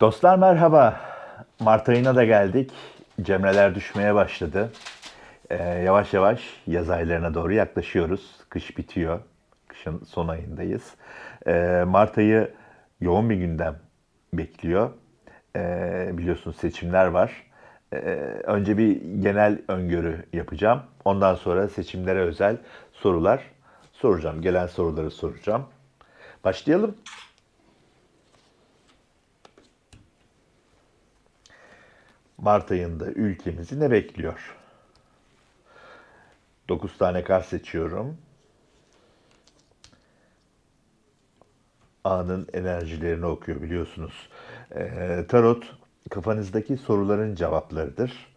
Dostlar merhaba. Mart ayına da geldik. Cemreler düşmeye başladı. Ee, yavaş yavaş yaz aylarına doğru yaklaşıyoruz. Kış bitiyor. Kışın son ayındayız. Ee, Mart ayı yoğun bir gündem bekliyor. Ee, biliyorsunuz seçimler var. Ee, önce bir genel öngörü yapacağım. Ondan sonra seçimlere özel sorular soracağım. Gelen soruları soracağım. Başlayalım. Mart ayında ülkemizi ne bekliyor? 9 tane kart seçiyorum. Anın enerjilerini okuyor biliyorsunuz. Ee, tarot kafanızdaki soruların cevaplarıdır.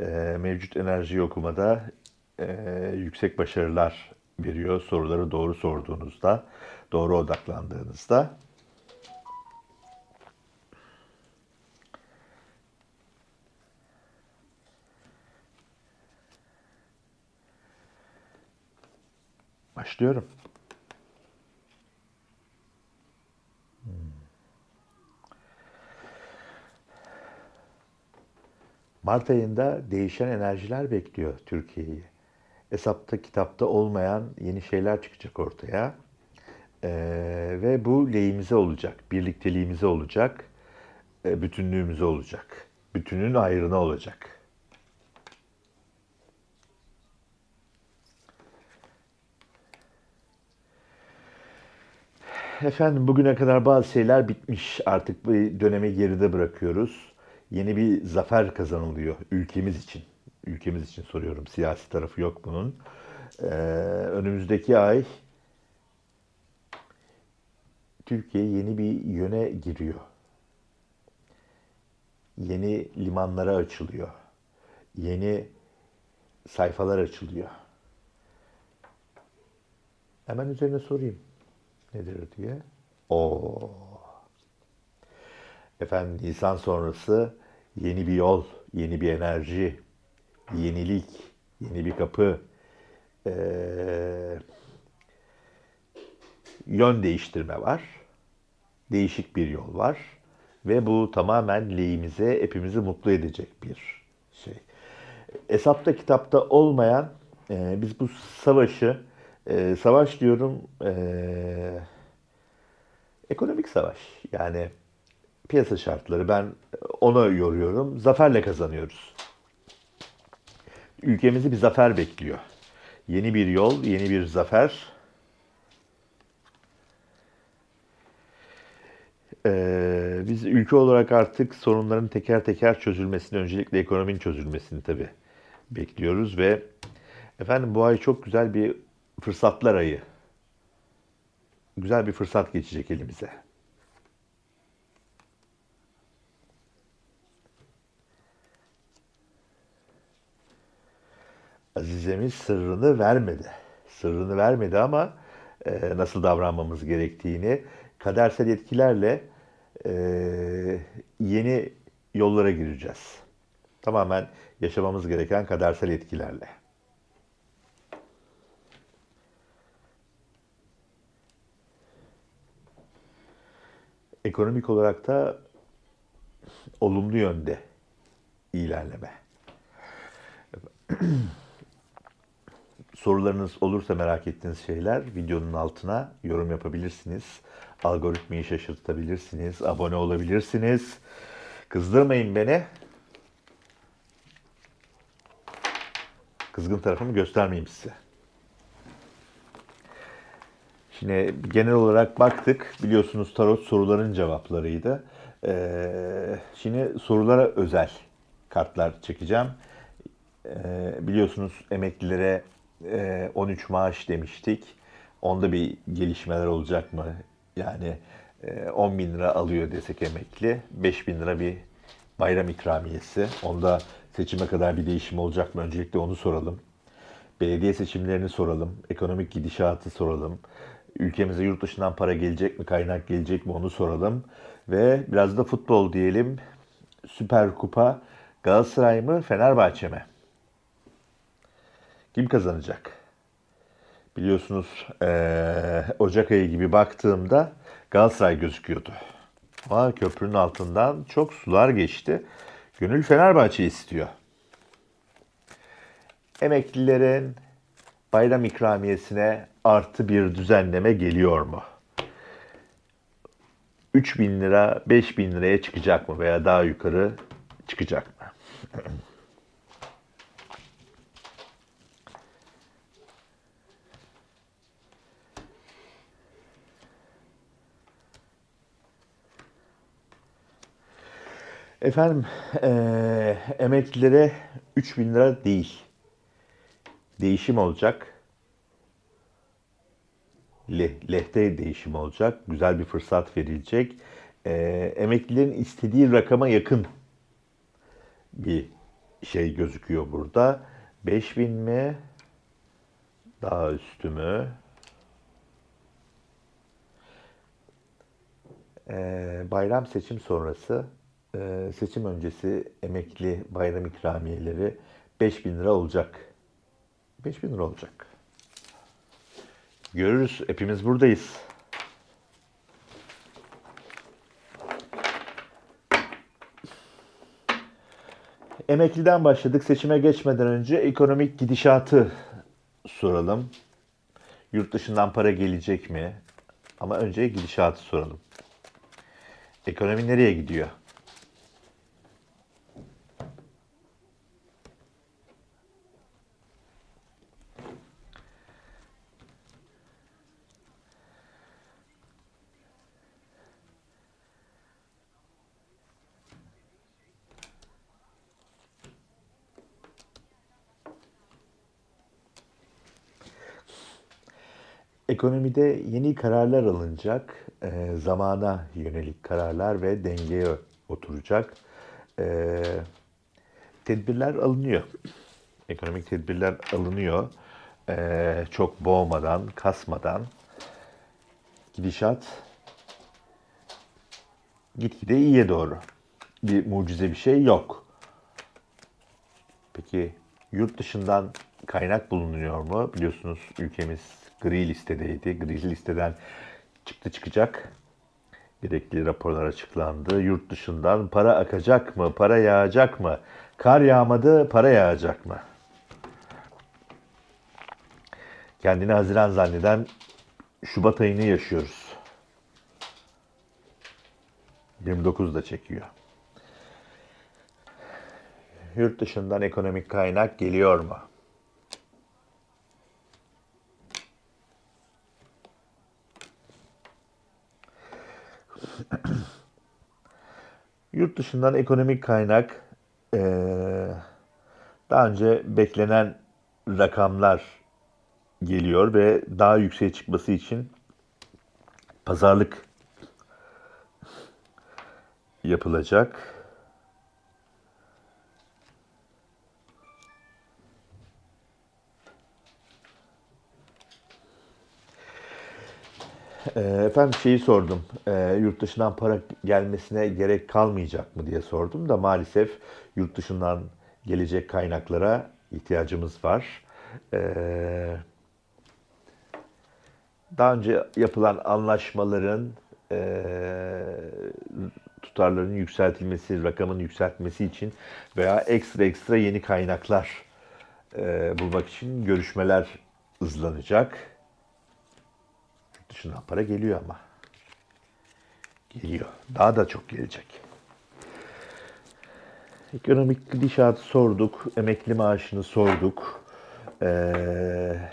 Ee, mevcut enerjiyi okumada e, yüksek başarılar veriyor. Soruları doğru sorduğunuzda, doğru odaklandığınızda. Başlıyorum. Hmm. Mart ayında değişen enerjiler bekliyor Türkiye'yi. Hesapta kitapta olmayan yeni şeyler çıkacak ortaya. Ee, ve bu lehimize olacak, birlikteliğimize olacak, e, bütünlüğümüze olacak. Bütünün ayrına olacak. Efendim bugüne kadar bazı şeyler bitmiş. Artık bu dönemi geride bırakıyoruz. Yeni bir zafer kazanılıyor ülkemiz için. Ülkemiz için soruyorum. Siyasi tarafı yok bunun. Ee, önümüzdeki ay Türkiye yeni bir yöne giriyor. Yeni limanlara açılıyor. Yeni sayfalar açılıyor. Hemen üzerine sorayım nedir diye. O efendim Nisan sonrası yeni bir yol, yeni bir enerji, yenilik, yeni bir kapı, ee, yön değiştirme var. Değişik bir yol var. Ve bu tamamen lehimize, hepimizi mutlu edecek bir şey. Hesapta kitapta olmayan, e, biz bu savaşı e, savaş diyorum e, ekonomik savaş. Yani piyasa şartları ben ona yoruyorum. Zaferle kazanıyoruz. Ülkemizi bir zafer bekliyor. Yeni bir yol, yeni bir zafer. Ee, biz ülke olarak artık sorunların teker teker çözülmesini, öncelikle ekonominin çözülmesini tabii bekliyoruz ve efendim bu ay çok güzel bir fırsatlar ayı. Güzel bir fırsat geçecek elimize. Azizemiz sırrını vermedi. Sırrını vermedi ama e, nasıl davranmamız gerektiğini kadersel etkilerle e, yeni yollara gireceğiz. Tamamen yaşamamız gereken kadersel etkilerle. Ekonomik olarak da olumlu yönde ilerleme. Sorularınız olursa merak ettiğiniz şeyler videonun altına yorum yapabilirsiniz. Algoritmayı şaşırtabilirsiniz. Abone olabilirsiniz. Kızdırmayın beni. Kızgın tarafımı göstermeyeyim size. Şimdi genel olarak baktık. Biliyorsunuz tarot soruların cevaplarıydı. Ee, şimdi sorulara özel kartlar çekeceğim. Ee, biliyorsunuz emeklilere e, 13 maaş demiştik. Onda bir gelişmeler olacak mı? Yani e, 10 bin lira alıyor desek emekli. 5 bin lira bir bayram ikramiyesi. Onda seçime kadar bir değişim olacak mı? Öncelikle onu soralım. Belediye seçimlerini soralım. Ekonomik gidişatı soralım. Ülkemize yurt dışından para gelecek mi, kaynak gelecek mi onu soralım. Ve biraz da futbol diyelim. Süper Kupa Galatasaray mı, Fenerbahçe mi? Kim kazanacak? Biliyorsunuz eee, Ocak ayı gibi baktığımda Galatasaray gözüküyordu. Ama köprünün altından çok sular geçti. Gönül Fenerbahçe istiyor. Emeklilerin bayram ikramiyesine artı bir düzenleme geliyor mu? 3 bin lira 5 bin liraya çıkacak mı veya daha yukarı çıkacak mı? Efendim eee emeklilere 3 bin lira değil. Değişim olacak. Le, lehte değişim olacak. Güzel bir fırsat verilecek. Eee emeklilerin istediği rakama yakın bir şey gözüküyor burada. 5000 mi? Daha üstü mü? Ee, bayram seçim sonrası, e, seçim öncesi emekli bayram ikramiyeleri 5000 lira olacak. 5000 lira olacak. Görürüz. Hepimiz buradayız. Emekliden başladık. Seçime geçmeden önce ekonomik gidişatı soralım. Yurt dışından para gelecek mi? Ama önce gidişatı soralım. Ekonomi nereye gidiyor? Ekonomide yeni kararlar alınacak, e, zamana yönelik kararlar ve dengeye oturacak. E, tedbirler alınıyor. Ekonomik tedbirler alınıyor. E, çok boğmadan, kasmadan. Gidişat gitgide iyiye doğru. Bir mucize bir şey yok. Peki yurt dışından kaynak bulunuyor mu? Biliyorsunuz ülkemiz gri listedeydi. Gri listeden çıktı çıkacak. Gerekli raporlar açıklandı. Yurt dışından para akacak mı? Para yağacak mı? Kar yağmadı, para yağacak mı? Kendini Haziran zanneden Şubat ayını yaşıyoruz. 29 da çekiyor. Yurt dışından ekonomik kaynak geliyor mu? Yurt dışından ekonomik kaynak daha önce beklenen rakamlar geliyor ve daha yükseğe çıkması için pazarlık yapılacak. Efendim şeyi sordum. Ee, yurt dışından para gelmesine gerek kalmayacak mı diye sordum da maalesef yurt dışından gelecek kaynaklara ihtiyacımız var. Ee, daha önce yapılan anlaşmaların eee, tutarların yükseltilmesi, rakamın yükseltmesi için veya ekstra ekstra yeni kaynaklar eee, bulmak için görüşmeler hızlanacak. Dışından para geliyor ama. Geliyor. Daha da çok gelecek. Ekonomik gidişatı sorduk. Emekli maaşını sorduk. Eee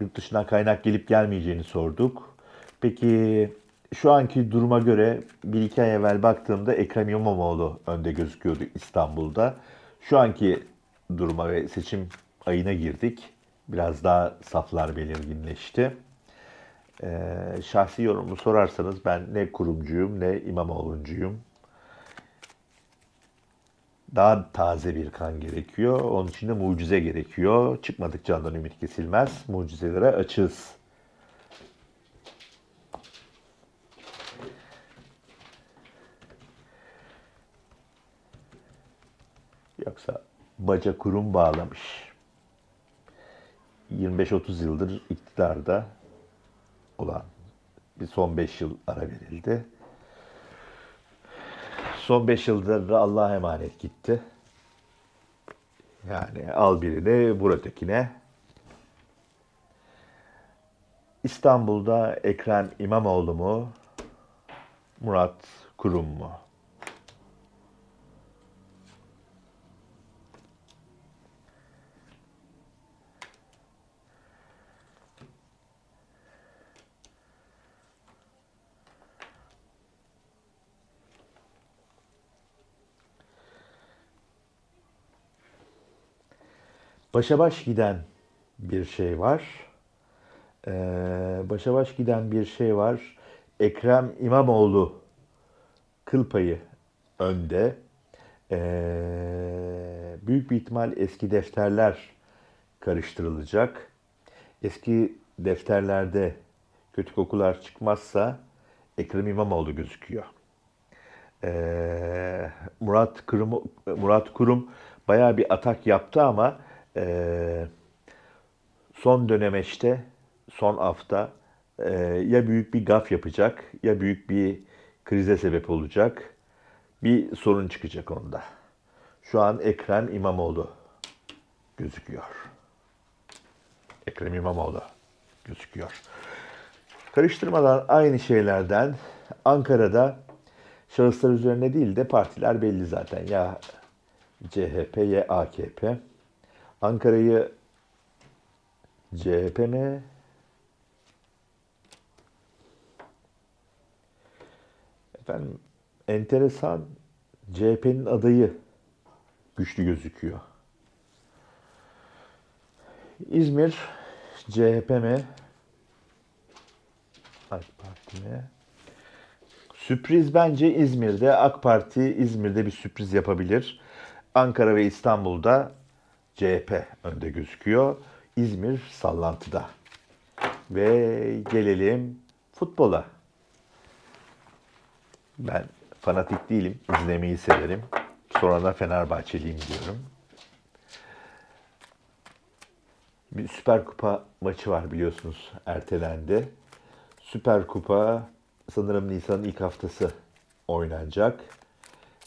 yurt dışından kaynak gelip gelmeyeceğini sorduk. Peki şu anki duruma göre bir iki ay evvel baktığımda Ekrem İmamoğlu önde gözüküyordu İstanbul'da. Şu anki duruma ve seçim ayına girdik. Biraz daha saflar belirginleşti. Ee, şahsi yorumumu sorarsanız ben ne kurumcuyum ne İmamoğlu'ncuyum. Daha taze bir kan gerekiyor. Onun için de mucize gerekiyor. Çıkmadık candan ümit kesilmez. Mucizelere açığız. Yoksa baca kurum bağlamış. 25-30 yıldır iktidarda olan bir son 5 yıl ara verildi. Son 5 yıldır da Allah'a emanet gitti. Yani al birini vur ötekine. İstanbul'da Ekrem İmamoğlu mu? Murat Kurum mu? Başa baş giden bir şey var. Ee, başa baş giden bir şey var. Ekrem İmamoğlu kıl payı önde. Ee, büyük bir ihtimal eski defterler karıştırılacak. Eski defterlerde kötü kokular çıkmazsa Ekrem İmamoğlu gözüküyor. Ee, Murat Kurum Murat Kurum bayağı bir atak yaptı ama e, son dönemeçte son hafta e, ya büyük bir gaf yapacak ya büyük bir krize sebep olacak. Bir sorun çıkacak onda. Şu an Ekrem İmamoğlu gözüküyor. Ekrem İmamoğlu gözüküyor. Karıştırmadan aynı şeylerden Ankara'da şahıslar üzerine değil de partiler belli zaten. Ya CHP ya AKP. Ankara'yı CHP mi? Efendim enteresan CHP'nin adayı güçlü gözüküyor. İzmir CHP mi? AK Parti mi? Sürpriz bence İzmir'de. AK Parti İzmir'de bir sürpriz yapabilir. Ankara ve İstanbul'da CHP önde gözüküyor. İzmir sallantıda. Ve gelelim futbola. Ben fanatik değilim. izlemeyi severim. Sonra da Fenerbahçeliyim diyorum. Bir Süper Kupa maçı var biliyorsunuz ertelendi. Süper Kupa sanırım Nisan'ın ilk haftası oynanacak.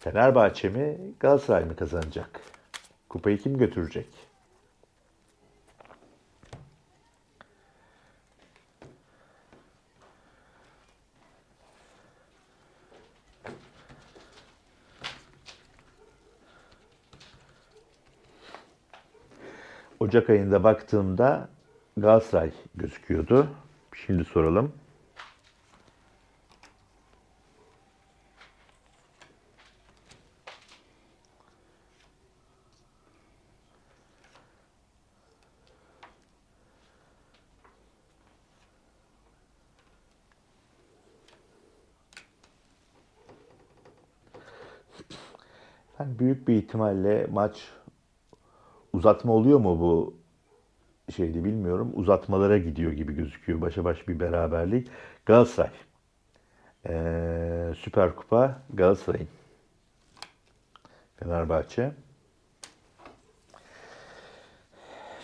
Fenerbahçe mi Galatasaray mı kazanacak? Kupayı kim götürecek? Ocak ayında baktığımda Galatasaray gözüküyordu. Şimdi soralım. Yani büyük bir ihtimalle maç uzatma oluyor mu bu şeydi bilmiyorum. Uzatmalara gidiyor gibi gözüküyor. Başa baş bir beraberlik. Galatasaray. Ee, Süper Kupa Galatasaray'ın. Fenerbahçe.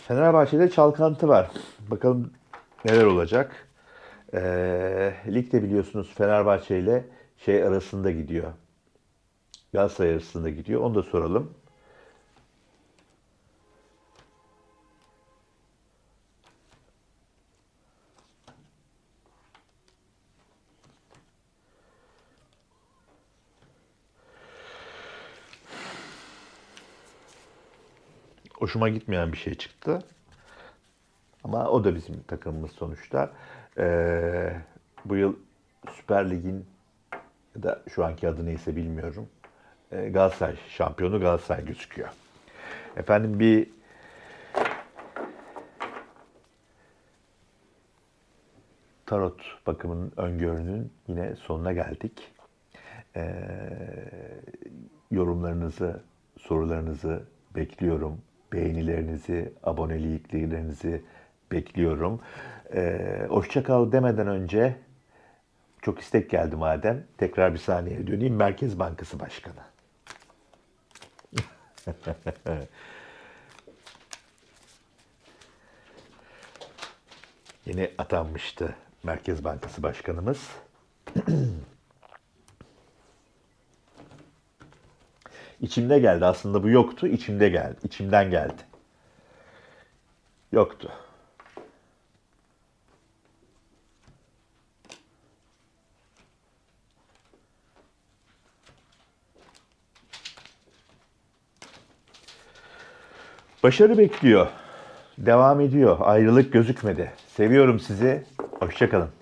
Fenerbahçe'de çalkantı var. Bakalım neler olacak. Ee, ligde biliyorsunuz Fenerbahçe ile şey arasında gidiyor. Galatasaray arasında gidiyor. Onu da soralım. hoşuma gitmeyen bir şey çıktı. Ama o da bizim takımımız sonuçta. Ee, bu yıl Süper Lig'in ya da şu anki adı neyse bilmiyorum. Ee, Galatasaray şampiyonu Galatasaray gözüküyor. Efendim bir tarot bakımının öngörünün yine sonuna geldik. Ee, yorumlarınızı, sorularınızı bekliyorum. Beğenilerinizi, aboneliklerinizi bekliyorum. Ee, hoşça demeden önce çok istek geldi madem. Tekrar bir saniye döneyim. Merkez Bankası Başkanı. Yeni atanmıştı Merkez Bankası Başkanımız. İçimde geldi. Aslında bu yoktu. İçimde geldi. İçimden geldi. Yoktu. Başarı bekliyor. Devam ediyor. Ayrılık gözükmedi. Seviyorum sizi. Hoşçakalın.